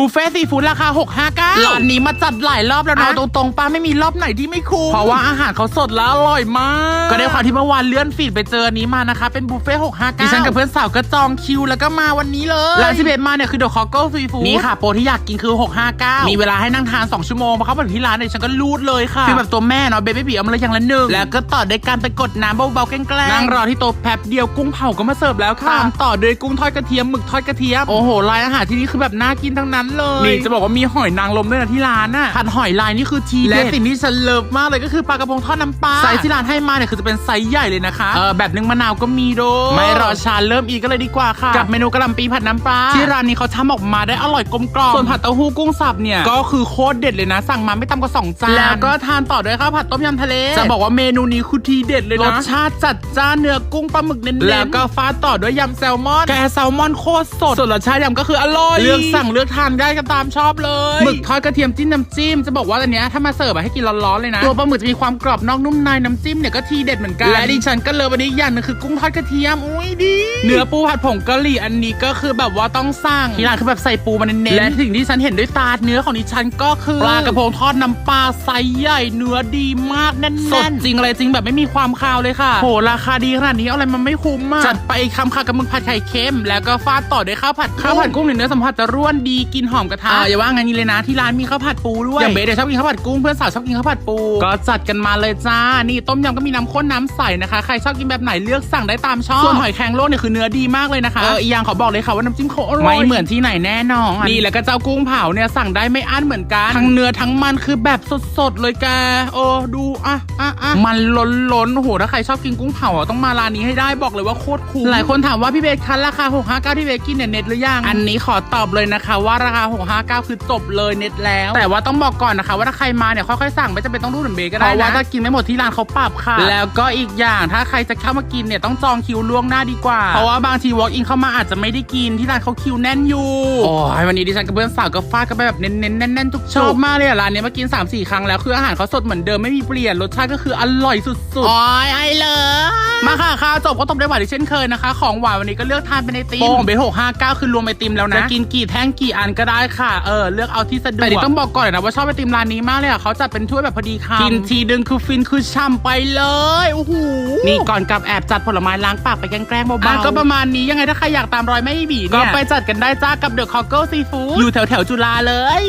บุฟเฟ่ซีฟู้ดราคา 659ร้านนี้มาจัดหลายรอบแล้วนะเอาตรงๆป้าไม่มีรอบไหนที่ไม่คุ้มเพราะว่าอาหารเขาสดและอร่อยมาก ก็ได้ความที่เมื่อวานเลื่อนฟีดไปเจออันนี้มานะคะ เป็นบุฟเฟ่659ดิฉันกับเพื่อนสาวก็จองคิวแล้วก็มาวันนี้เลยร้านที่เบสมาเนี่ยคือเดอะคอ g เกิลซีฟู้ดนี่ค่ะโปรที่อยากกินคือ 659 มีเวลาให้นั่งทาน 2 ชั่วโมงพอเข้ามาถึงที่ร้านเนี่ยฉันก็รูดเลยค่ะคือแบบตัวแม่เนาะเบบี้บีเอามาเลยอย่างละหนึ่งแล้วก็ต่อด้วยการไปกดน้ำเบาๆแกล้งๆนั่งรอที่โต๊ะแป๊บเดียวกุ้งเผาก็มาเสิร์ฟแล้วค่ะตามต่อด้วยกุ้งทอดกระเทียมหมึกทอดกระเทียมโอ้โหรายอาหารที่นี่คือแบบน่ากินทั้งนั้นเลยนี่จะบอกว่ามีหอยนางรมด้วยนะที่ร้านน่ะผัดหอยลายนี่คือทีเด็ดและสิ่งที่ฉันเลิฟมากเลยก็คือปลากระพงทอดน้ำปลาไซส์ที่ร้านให้มาเนี่ยคือจะเป็นไซส์ใหญ่เลยนะคะเออแบบนึ่งมะนาวก็มีโดยไม่รอช้าเริ่มอีกก็เลยดีกว่าค่ะ กับเมนูกะหล่ำปีผัดน้ำปลาที่ร้านนี้เขาทำออกมาได้อร่อยกลมกล่อมส่วนผัดเต้าหู้กุ้งสับเนี่ยก็คือโคตรเด็ดเลยนะ สั่งมาไม่ต่ำกว่าสองจานแล้วก็ทานต่อด้วยข้าวผัดต้มยำทะเลจะบอกว่าเมนูนี้คือทีเด็ดเลยนะรสชาติจัดจ้านเนื้อกุ้งปลาหมึกเน้นๆแล้วก็ฟาดต่อด้วยยำแซลมอนแกแซลมอนโคตรสดส่วนรสชาติยำก็คืออร่อยเลือกสั่งเลือกทานได้ก็ตามชอบเลยหมึกทอดกระเทียมจิ้มน้ำจิ้มจะบอกว่าอันเนี้ยถ้ามาเสิร์ฟอะให้กินร้อนๆเลยนะตัวปลาหมึกจะมีความกรอบนอกนุ่มในน้ำจิ้มเนี่ยก็ทีเด็ดเหมือนกันและดิฉันก็เลยวันนี้อย่างหนึงคือกุ้งทอดกระเทียมอุ้ยดีเนื้อปูผัดผงกะหรี่อันนี้ก็คือแบบว่าต้องสั่งที่ร้านคือแบบใส่ปูมาเน้นๆและสิ่งที่ฉันเห็นด้วยตาเนื้อของดิฉันก็คือปลากระพงทอดน้ำปลาไซส์ใหญ่เนื้อดีมากแน่นๆสดจริงอะไรจริงแบบไม่มีความคาวเลยค่ะโหราคาดีขนาดนี้เอาอะไรมันไม่คุ้มอะจัดไปอีกคำค่ะกับหมึกผัดไข่เค็มแล้วก็ฟาดต่อด้วยข้าวผัดข้าวผัดกุ้งเนี่ยเนื้อสัมผัสจะร่วนดีกินหอมกระทะอย่าว่างั้นนี่เลยนะที่ร้านมีข้าวผัดปูด้วยอย่างเบสเดี๋ยวชอบกินข้าวผัดกุ้งเพื่อนสาวชอบกินข้าวผัดปู ก็จัดกันมาเลยจ้านี่ต้มยำก็มีน้ำข้นน้ำใสนะคะใครชอบกินแบบไหนเลือกสั่งได้ตามชอบส่วนหอยแครงโลกเนี่ยคือเนื้อดีมากเลยนะคะเอออีกอย่างขอบอกเลยค่ะว่าน้ำจิ้มเขาอร่อยไม่เหมือนที่ไหนแน่นอนนี่แล้วก็เจ้ากุ้งเผาเนี่ยสั่งได้ไม่อั้นเหมือนกันทั้งเนื้อทั้งมันคือแบบสดๆเลยแกโอ้ดูอะอะอะมันล้นล้นๆโอ้โหถ้าใครชอบกินกุ้งเผาอะต้องมาร้านนี้ให้ได้บอกเลยว่าโคตรคุ้มหลายคนถามว่าพี่เบสคันราคา659ที่เบสกินเนี่ยเน็ตหรือยังอันนี้ขอตอบเลยนะคะว่าราคา659 คือจบเลยเน็ตแล้ว แต่ว่าต้องบอกก่อนนะคะ ว่าถ้าใครมาเนี่ยค่อยๆสั่งไม่จำเป็นต้องรูดเหมือนเบสก็ได้นะเพราะว่าถ้ากินไม่หมดที่ร้านเขาปรับค่ะ แล้วก็อีกอย่างถ้าใครจะเข้ามากินเนี่ยต้องจองคิวล่วงหน้าดีกว่า เพราะว่าบางที walk in เข้ามาอาจจะไม่ได้กินที่ร้านเขาคิวแน่นอยู่โอ้ยวันนี้ดิฉันกับเพื่อนสาวก็ฟาดกันไปแบบเน้นๆแน่นๆทุกชอบมากเลยอะร้านนี้มากิน 3 4 ครั้งแล้วคืออาหารเขาสดเหมือนเดิมไม่มีเปลี่ยนรสชาติก็คืออร่อยสุดๆโอ้ยไอเลยมาค่ะข้าวจบก็ตบด้วยหวานอีกเช่นเคยนะคะ ของหวานวันนี้ก็เลือกทานเป็นไอติมโปรของเบสหกห้าเก้าคือรวมไอติมแล้วนะจะกินกี่แท่งกี่อันก็ได้ค่ะ เออ เลือกเอาที่สะดวกแต่นี่ต้องบอกก่อนเลยนะว่าชอบไอติมร้านนี้มากเลยอะเขาจัดเป็นถ้วยแบบพอดีคำกินทีดึงคือฟินคือช่ำไปเลยโอ้โหนี่ก่อนกลับแอบจัดผลไม้ล้างปากไปแกล้งๆเบาๆก็ประมาณนี้ยังไงถ้าใครอยากตามรอยไม่บีเนี่ยก็ไปจัดกันได้จ้ากับเดอะคอ g เกิลซีฟู้ดอยู่แถวๆจุฬาเลย